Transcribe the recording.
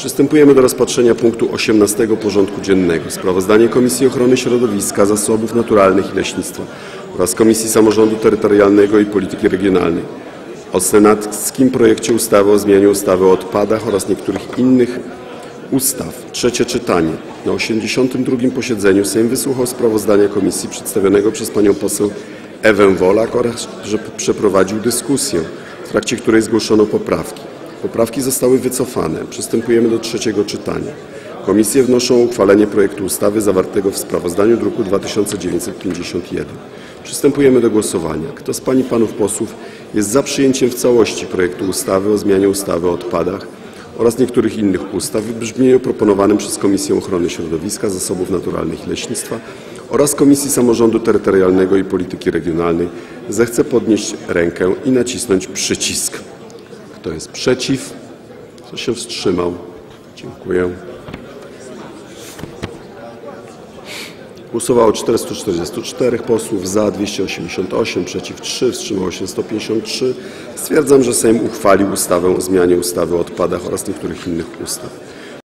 Przystępujemy do rozpatrzenia punktu 18 porządku dziennego. Sprawozdanie Komisji Ochrony Środowiska, Zasobów Naturalnych i Leśnictwa oraz Komisji Samorządu Terytorialnego i Polityki Regionalnej o senackim projekcie ustawy o zmianie ustawy o odpadach oraz niektórych innych ustaw. Trzecie czytanie. Na 82. posiedzeniu Sejm wysłuchał sprawozdania komisji przedstawionego przez panią poseł Ewę Wolak oraz że przeprowadził dyskusję, w trakcie której zgłoszono poprawki. Poprawki zostały wycofane. Przystępujemy do trzeciego czytania. Komisje wnoszą o uchwalenie projektu ustawy zawartego w sprawozdaniu druku 2951. Przystępujemy do głosowania. Kto z Pań i Panów posłów jest za przyjęciem w całości projektu ustawy o zmianie ustawy o odpadach oraz niektórych innych ustaw w brzmieniu proponowanym przez Komisję Ochrony Środowiska, Zasobów Naturalnych i Leśnictwa oraz Komisji Samorządu Terytorialnego i Polityki Regionalnej, zechce podnieść rękę i nacisnąć przycisk. Kto jest przeciw? Kto się wstrzymał? Dziękuję. Głosowało 444 posłów, za 288, przeciw 3, wstrzymało się 153. Stwierdzam, że Sejm uchwalił ustawę o zmianie ustawy o odpadach oraz niektórych innych ustaw.